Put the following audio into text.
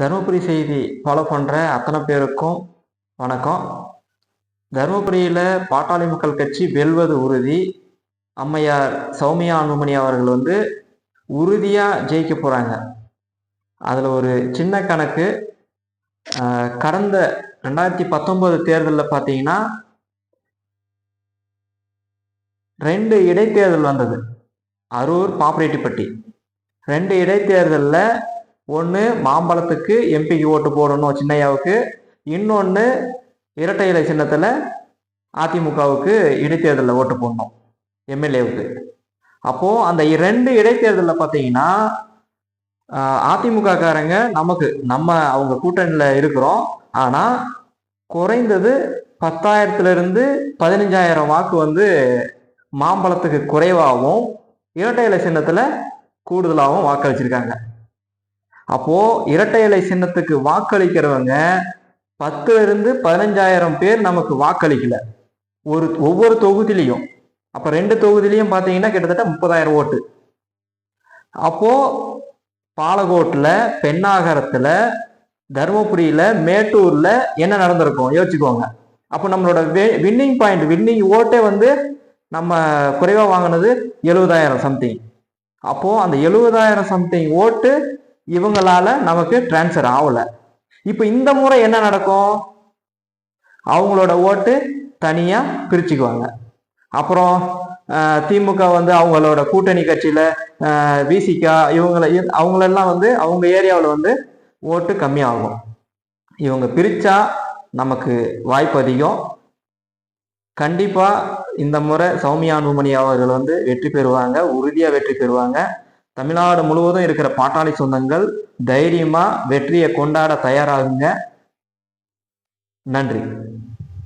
தருமபுரி செய்தி ஃபாலோ பண்ணுற அத்தனை பேருக்கும் வணக்கம். தருமபுரியில் பாட்டாளி மக்கள் கட்சி வெல்வது உறுதி. அம்மையார் சௌமியா அன்புமணி அவர்கள் வந்து உறுதியாக ஜெயிக்க போகிறாங்க அதில் ஒரு சின்ன கணக்கு கடந்த ரெண்டாயிரத்தி பத்தொன்பது தேர்தலில் பார்த்தீங்கன்னா ரெண்டு இடைத்தேர்தல் வந்தது. அரூர் பாப்பரேட்டிப்பட்டி. ரெண்டு இடைத்தேர்தலில் ஒன்று மாம்பழத்துக்கு எம்பிக்கு ஓட்டு போடணும் சின்னையாவுக்கு. இன்னொன்று இரட்டை இலை சின்னத்தில் அதிமுகவுக்கு இடைத்தேர்தலில் ஓட்டு போடணும் எம்எல்ஏவுக்கு அப்போது அந்த ரெண்டு இடைத்தேர்தலில் பார்த்தீங்கன்னா அதிமுக காரங்க நமக்கு நம்ம அவங்க கூட்டணியில் இருக்கிறோம். ஆனால் குறைந்தது பத்தாயிரத்துலேருந்து பதினஞ்சாயிரம் வாக்கு வந்து மாம்பழத்துக்கு குறைவாகவும் இரட்டை இலை சின்னத்தில் கூடுதலாகவும் வாக்களிச்சிருக்காங்க. அப்போ இரட்டை இலை சின்னத்துக்கு வாக்களிக்கிறவங்க பத்துல இருந்து பதினஞ்சாயிரம் பேர் நமக்கு வாக்களிக்கல. ஒரு ஒவ்வொரு தொகுதியிலையும். அப்ப ரெண்டு தொகுதியிலையும் பாத்தீங்கன்னா கிட்டத்தட்ட முப்பதாயிரம் ஓட்டு. அப்போ பாலகோட்டுல பெண்ணாகரத்துல தருமபுரியில் மேட்டூர்ல என்ன நடந்திருக்கும்? யோசிச்சுக்கோங்க. அப்போ நம்மளோட வின்னிங் பாயிண்ட் வின்னிங் ஓட்டே வந்து நம்ம குறைவா வாங்கினது எழுபதாயிரம் சம்திங் அப்போ அந்த எழுபதாயிரம் சம்திங் ஓட்டு இவங்களால நமக்கு டிரான்ஸ்ஃபர் ஆகலை. இப்போ இந்த முறை என்ன நடக்கும்? அவங்களோட ஓட்டு தனியாக பிரிச்சுக்குவாங்க. அப்புறம் திமுக வந்து அவங்களோட கூட்டணி கட்சியில் விசிகா இவங்களை அவங்களெல்லாம் வந்து அவங்க ஏரியாவில் வந்து ஓட்டு கம்மியாகும். இவங்க பிரித்தா நமக்கு வாய்ப்பு அதிகம். கண்டிப்பாக இந்த முறை சௌமியா அன்புமணி அவர்கள் வந்து வெற்றி பெறுவாங்க உறுதியாக வெற்றி பெறுவாங்க. தமிழ்நாடு முழுவதும் இருக்கிற பாட்டாளி சொந்தங்கள் தைரியமா வெற்றியை கொண்டாட தயாராகுங்க. நன்றி.